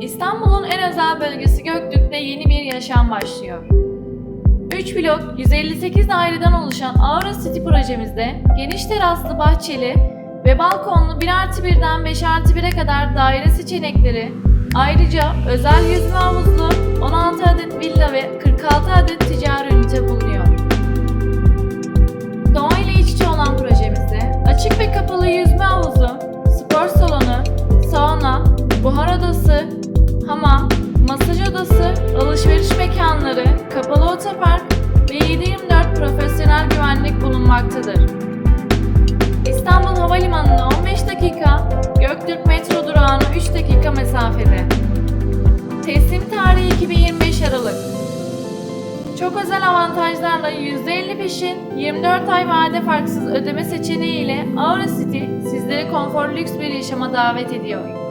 İstanbul'un en özel bölgesi Göktürk'te yeni bir yaşam başlıyor. 3 blok 158 daireden oluşan Aura City projemizde geniş teraslı bahçeli ve balkonlu 1 artı 1'den 5 artı 1'e kadar daire seçenekleri, ayrıca özel yüzme havuzlu 16 adet villa ve 46 adet ticari ünite bulunuyor. Hamam, masaj odası, alışveriş mekanları, kapalı otopark ve 7-24 profesyonel güvenlik bulunmaktadır. İstanbul Havalimanı'na 15 dakika, Göktürk metro durağına 3 dakika mesafede. Teslim tarihi 2025 Aralık. Çok özel avantajlarla %50 peşin, 24 ay vade farksız ödeme seçeneğiyle Aura City sizleri konforlu lüks bir yaşama davet ediyor.